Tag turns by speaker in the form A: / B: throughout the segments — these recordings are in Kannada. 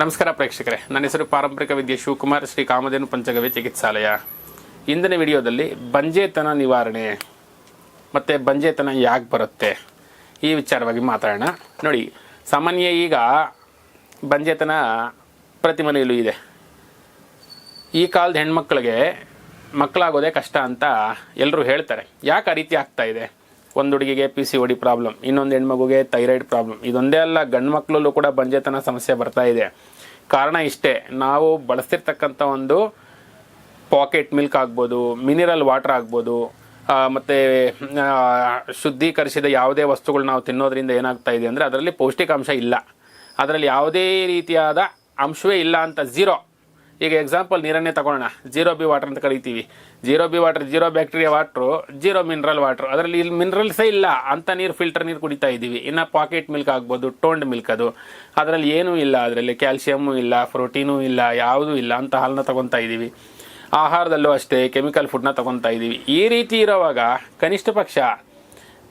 A: ನಮಸ್ಕಾರ ಪ್ರೇಕ್ಷಕರೇ. ನನ್ನ ಹೆಸರು ಪಾರಂಪರಿಕ ವಿದ್ಯೆ ಶಿವಕುಮಾರ್, ಶ್ರೀ ಕಾಮಧೇನು ಪಂಚಗವಿ ಚಿಕಿತ್ಸಾಲಯ. ಇಂದಿನ ವಿಡಿಯೋದಲ್ಲಿ ಬಂಜೇತನ ನಿವಾರಣೆ, ಮತ್ತು ಬಂಜೇತನ ಯಾಕೆ ಬರುತ್ತೆ? ಈ ವಿಚಾರವಾಗಿ ಮಾತಾಡೋಣ. ನೋಡಿ, ಸಾಮಾನ್ಯ ಈಗ ಬಂಜೇತನ ಪ್ರತಿ ಮನೆಯಲ್ಲೂ ಇದೆ. ಈ ಕಾಲದ ಹೆಣ್ಮಕ್ಳಿಗೆ ಮಕ್ಕಳಾಗೋದೇ ಕಷ್ಟ ಅಂತ ಎಲ್ಲರೂ ಹೇಳ್ತಾರೆ. ಯಾಕೆ ಆ ರೀತಿ ಆಗ್ತಾ ಇದೆ? ಒಂದು ಹುಡುಗಿಗೆ ಪಿ ಸಿ ಒಡಿ ಪ್ರಾಬ್ಲಮ್ ಇನ್ನೊಂದು ಹೆಣ್ಮಗುಗೆ ಥೈರಾಯ್ಡ್ ಪ್ರಾಬ್ಲಮ್ ಇದೊಂದೇ ಅಲ್ಲ, ಗಂಡು ಮಕ್ಕಳಲ್ಲೂ ಕೂಡ ಬಂಜೆತನ ಸಮಸ್ಯೆ ಬರ್ತಾ ಇದೆ. ಕಾರಣ ಇಷ್ಟೇ, ನಾವು ಬಳಸ್ತಿರ್ತಕ್ಕಂಥ ಒಂದು ಪಾಕೆಟ್ ಮಿಲ್ಕ್ ಆಗ್ಬೋದು ಮಿನರಲ್ ವಾಟರ್ ಆಗ್ಬೋದು ಮತ್ತು ಶುದ್ಧೀಕರಿಸಿದ ಯಾವುದೇ ವಸ್ತುಗಳು ನಾವು ತಿನ್ನೋದ್ರಿಂದ ಏನಾಗ್ತಾ ಇದೆ ಅಂದರೆ ಅದರಲ್ಲಿ ಪೌಷ್ಟಿಕಾಂಶ ಇಲ್ಲ. ಅದರಲ್ಲಿ ಯಾವುದೇ ರೀತಿಯಾದ ಅಂಶವೇ ಇಲ್ಲ ಅಂತ ಝೀರೋ ಈಗ ಎಕ್ಸಾಂಪಲ್ ನೀರನ್ನೇ ತಗೊಳ್ಳೋಣ. ಜೀರೋ ಬಿ ವಾಟರ್ ಅಂತ ಕರಿತೀವಿ. Zero B water zero bacteria water zero mineral water ಅದರಲ್ಲಿ ಇಲ್ಲಿ ಮಿನರಲ್ಸೇ ಇಲ್ಲ. ಅಂತ ನೀರು ಫಿಲ್ಟರ್ ನೀರು ಕುಡಿತಾ ಇದ್ದೀವಿ. ಇನ್ನು ಪಾಕೆಟ್ ಮಿಲ್ಕ್ ಆಗ್ಬೋದು ಟೋಂಡ್ ಮಿಲ್ಕ್ ಅದು. ಅದರಲ್ಲಿ ಏನೂ ಇಲ್ಲ. ಅದರಲ್ಲಿ ಕ್ಯಾಲ್ಸಿಯಮ್ಮು ಇಲ್ಲ ಪ್ರೋಟೀನೂ ಇಲ್ಲ, ಯಾವುದೂ ಇಲ್ಲ. ಅಂತ ಹಾಲನ್ನ ತಗೊತಾ ಇದ್ದೀವಿ. ಆಹಾರದಲ್ಲೂ ಅಷ್ಟೇ ಕೆಮಿಕಲ್ ಫುಡ್ನ ತಗೊತಾ ಇದ್ದೀವಿ. ಈ ರೀತಿ ಇರೋವಾಗ ಕನಿಷ್ಠ ಪಕ್ಷ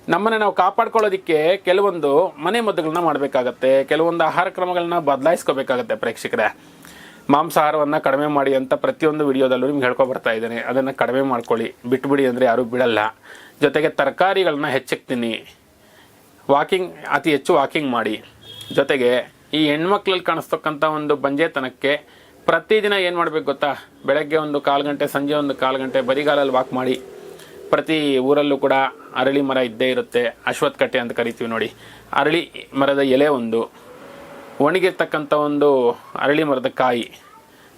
A: ನಮ್ಮನ್ನು ನಾವು ಕಾಪಾಡ್ಕೊಳ್ಳೋದಕ್ಕೆ ಕೆಲವೊಂದು ಮನೆ ಮದ್ದುಗಳನ್ನ ಮಾಡಬೇಕಾಗತ್ತೆ. ಕೆಲವೊಂದು ಆಹಾರ ಕ್ರಮಗಳನ್ನ ಬದಲಾಯಿಸ್ಕೋಬೇಕಾಗತ್ತೆ ಪ್ರೇಕ್ಷಕರೇ. ಮಾಂಸಾಹಾರವನ್ನು ಕಡಿಮೆ ಮಾಡಿ ಅಂತ ಪ್ರತಿಯೊಂದು ವಿಡಿಯೋದಲ್ಲೂ ನಿಮ್ಗೆ ಹೇಳ್ಕೊ ಬರ್ತಾ ಇದ್ದೇನೆ. ಅದನ್ನು ಕಡಿಮೆ ಮಾಡ್ಕೊಳ್ಳಿ. ಬಿಟ್ಬಿಡಿ ಅಂದರೆ ಯಾರೂ ಬಿಡಲ್ಲ. ಜೊತೆಗೆ ತರಕಾರಿಗಳನ್ನ ಹೆಚ್ಚಕ್ಕೆ ತಿನ್ನಿ ವಾಕಿಂಗ್, ಅತಿ ಹೆಚ್ಚು ವಾಕಿಂಗ್ ಮಾಡಿ. ಜೊತೆಗೆ ಈ ಹೆಣ್ಮಕ್ಳಲ್ಲಿ ಕಾಣಿಸ್ತಕ್ಕಂಥ ಒಂದು ಬಂಜೆತನಕ್ಕೆ ಪ್ರತಿದಿನ ಏನು ಮಾಡಬೇಕು ಗೊತ್ತಾ? ಬೆಳಗ್ಗೆ ಒಂದು ಕಾಲು ಗಂಟೆ, ಸಂಜೆ ಒಂದು ಕಾಲು ಗಂಟೆ ಬರಿಗಾಲಲ್ಲಿ ವಾಕ್ ಮಾಡಿ. ಪ್ರತಿ ಊರಲ್ಲೂ ಕೂಡ ಅರಳಿ ಮರ ಇದ್ದೇ ಇರುತ್ತೆ. ಅಶ್ವತ್ಥ ಕಟ್ಟೆ ಅಂತ ಕರಿತೀವಿ ನೋಡಿ. ಅರಳಿ ಮರದ ಎಲೆ ಒಂದು. ಒಣಗಿರ್ತಕ್ಕಂಥ ಒಂದು ಅರಳಿ ಮರದ ಕಾಯಿ.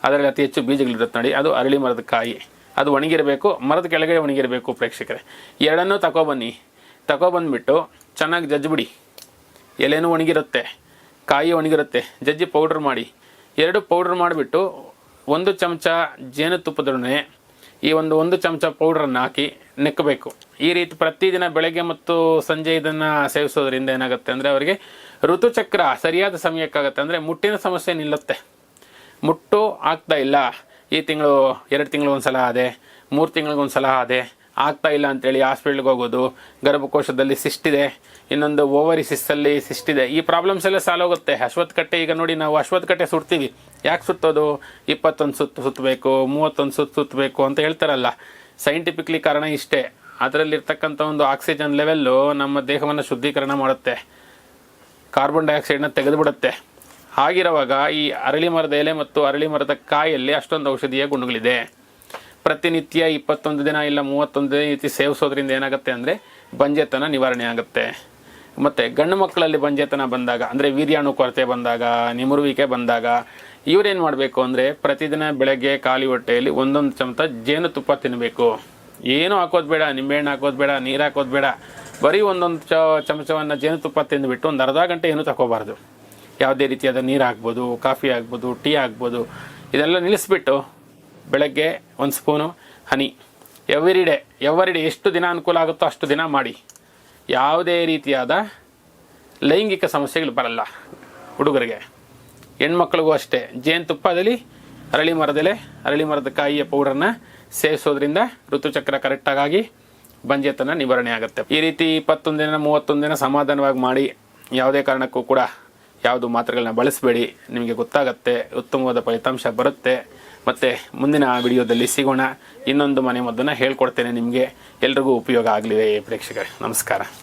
A: ಅದರಲ್ಲಿ ಅತಿ ಹೆಚ್ಚು ಬೀಜಗಳಿರುತ್ತೆ ನೋಡಿ. ಅದು ಅರಳಿ ಮರದ ಕಾಯಿ. ಅದು ಒಣಗಿರಬೇಕು, ಮರದ ಕೆಳಗಡೆ ಒಣಗಿರಬೇಕು ಪ್ರೇಕ್ಷಕರೇ. ಎರಡನ್ನೂ ತಗೊಬನ್ನಿ ತಗೊಬಂದ್ಬಿಟ್ಟು ಚೆನ್ನಾಗಿ ಜಜ್ಜಿಬಿಡಿ. ಎಲೆನೂ ಒಣಗಿರುತ್ತೆ, ಕಾಯಿ ಒಣಗಿರುತ್ತೆ. ಜಜ್ಜಿ ಪೌಡ್ರ್ ಮಾಡಿ. ಎರಡು ಪೌಡ್ರ್ ಮಾಡಿಬಿಟ್ಟು ಒಂದು ಚಮಚ ಜೇನುತುಪ್ಪದೊಡನೆ ಈ ಒಂದು ಒಂದು ಚಮಚ ಪೌಡ್ರನ್ನು ಹಾಕಿ ನೆಕ್ಕಬೇಕು ಈ ರೀತಿ ಪ್ರತಿದಿನ ಬೆಳಗ್ಗೆ ಮತ್ತು ಸಂಜೆ ಇದನ್ನು ಸೇವಿಸೋದ್ರಿಂದ ಏನಾಗುತ್ತೆ ಅಂದರೆ ಅವರಿಗೆ ಋತುಚಕ್ರ ಸರಿಯಾದ ಸಮಯಕ್ಕಾಗತ್ತೆ ಅಂದರೆ ಮುಟ್ಟಿನ ಸಮಸ್ಯೆ ನಿಲ್ಲುತ್ತೆ. ಮುಟ್ಟು ಆಗ್ತಾ ಇಲ್ಲ. ಈ ತಿಂಗಳು ಎರಡು ತಿಂಗಳು ಒಂದ್ಸಲ ಅದೇ ಮೂರು ತಿಂಗಳಿಗೊಂದು ಒಂದ್ಸಲ ಆದೆ ಆಗ್ತಾ ಇಲ್ಲ ಅಂತೇಳಿ ಹಾಸ್ಪಿಟ್ಲ್ಗೆ ಹೋಗೋದು, ಗರ್ಭಕೋಶದಲ್ಲಿ ಸಿಸ್ಟಿದೆ ಇನ್ನೊಂದು ಓವರಿ ಸಿಸ್ಟಲ್ಲಿ ಸಿಸ್ಟಿದೆ ಈ ಪ್ರಾಬ್ಲಮ್ಸ್ ಎಲ್ಲ ಸಾಲ್ ಹೋಗುತ್ತೆ ಅಶ್ವತ್ ಈಗ ನೋಡಿ ನಾವು ಅಶ್ವತ್ ಕಟ್ಟೆ ಸುಡ್ತೀವಿ. ಯಾಕೆ ಸುತ್ತೋದು ಇಪ್ಪತ್ತೊಂದು ಸುತ್ತು ಸುತ್ತಬೇಕು ಮೂವತ್ತೊಂದು ಸುತ್ತು ಸುತ್ತಬೇಕು ಅಂತ ಹೇಳ್ತಾರಲ್ಲ. ಸೈಂಟಿಫಿಕ್ಲಿ ಕಾರಣ ಇಷ್ಟೇ. ಅದರಲ್ಲಿರ್ತಕ್ಕಂಥ ಒಂದು ಆಕ್ಸಿಜನ್ ಲೆವೆಲ್ಲು ನಮ್ಮ ದೇಹವನ್ನು ಶುದ್ಧೀಕರಣ ಮಾಡುತ್ತೆ. ಕಾರ್ಬನ್ ಡೈಆಕ್ಸೈಡ್ನ ತೆಗೆದುಬಿಡುತ್ತೆ. ಹಾಗಿರುವಾಗ ಈ ಅರಳಿ ಮರದ ಎಲೆ ಮತ್ತು ಅರಳಿ ಮರದ ಕಾಯಲ್ಲಿ ಅಷ್ಟೊಂದು ಔಷಧೀಯ ಗುಣಗಳಿದೆ. ಪ್ರತಿನಿತ್ಯ ಇಪ್ಪತ್ತೊಂದು ದಿನ ಇಲ್ಲ ಮೂವತ್ತೊಂದು ರೀತಿ ಸೇವಿಸೋದ್ರಿಂದ ಏನಾಗುತ್ತೆ ಅಂದರೆ ಬಂಜೆತನ ನಿವಾರಣೆ ಆಗುತ್ತೆ. ಮತ್ತು ಗಂಡು ಮಕ್ಕಳಲ್ಲಿ ಬಂಜೆತನ ಬಂದಾಗ, ಅಂದರೆ ವೀರ್ಯಾಣು ಕೊರತೆ ಬಂದಾಗ, ನಿಮರುವಿಕೆ ಬಂದಾಗ, ಇವರೇನು ಮಾಡಬೇಕು ಅಂದರೆ ಪ್ರತಿದಿನ ಬೆಳಗ್ಗೆ ಖಾಲಿ ಹೊಟ್ಟೆಯಲ್ಲಿ ಒಂದೊಂದು ಚಮಚ ಜೇನುತುಪ್ಪ ತಿನ್ನಬೇಕು ಏನೂ ಹಾಕೋದು ಬೇಡ, ನಿಂಬೆಹಣ್ಣು ಹಾಕೋದು ಬೇಡ, ನೀರು ಹಾಕೋದು ಬೇಡ. ಬರೀ ಒಂದೊಂದು ಚ, ಚಮಚವನ್ನು ಜೇನುತುಪ್ಪ ತಿಂದುಬಿಟ್ಟು ಒಂದು ಅರ್ಧ ಗಂಟೆ ಏನೂ ತಗೋಬಾರ್ದು ಯಾವುದೇ ರೀತಿಯಾದ ನೀರು ಹಾಕ್ಬೋದು, ಕಾಫಿ ಆಗ್ಬೋದು ಟೀ ಆಗ್ಬೋದು ಇದೆಲ್ಲ ನಿಲ್ಲಿಸ್ಬಿಟ್ಟು ಬೆಳಗ್ಗೆ ಒಂದು spoon honey. Every day every day ಎಷ್ಟು ದಿನ ಅನುಕೂಲ ಆಗುತ್ತೋ ಅಷ್ಟು ದಿನ ಮಾಡಿ. ಯಾವುದೇ ರೀತಿಯಾದ ಲೈಂಗಿಕ ಸಮಸ್ಯೆಗಳು ಬರಲ್ಲ ಹುಡುಗರಿಗೆ. ಹೆಣ್ಮಕ್ಳಿಗೂ ಅಷ್ಟೇ. ಜೇನುತುಪ್ಪದಲ್ಲಿ ಅರಳಿ ಮರದೆಲೆ, ಅರಳಿ ಮರದ ಕಾಯಿಯ ಪೌಡರ್ನ ಸೇವಿಸೋದ್ರಿಂದ ಋತುಚಕ್ರ ಕರೆಕ್ಟಾಗಿ ಬಂಜೆತನ ನಿವಾರಣೆ ಆಗುತ್ತೆ. ಈ ರೀತಿ ಇಪ್ಪತ್ತೊಂದು ದಿನ, ಮೂವತ್ತೊಂದು ದಿನ ಸಮಾಧಾನವಾಗಿ ಮಾಡಿ ಯಾವುದೇ ಕಾರಣಕ್ಕೂ ಕೂಡ ಯಾವುದು ಮಾತ್ರೆಗಳನ್ನ ಬಳಸಬೇಡಿ. ನಿಮಗೆ ಗೊತ್ತಾಗತ್ತೆ, ಉತ್ತಮವಾದ ಫಲಿತಾಂಶ ಬರುತ್ತೆ. ಮತ್ತು ಮುಂದಿನ ವಿಡಿಯೋದಲ್ಲಿ ಸಿಗೋಣ. ಇನ್ನೊಂದು ಮನೆ ಮದ್ದನ್ನು ಹೇಳ್ಕೊಡ್ತೇನೆ ನಿಮಗೆ. ಎಲ್ರಿಗೂ ಉಪಯೋಗ ಆಗಲಿದೆ ಪ್ರೇಕ್ಷಕರೇ. ನಮಸ್ಕಾರ.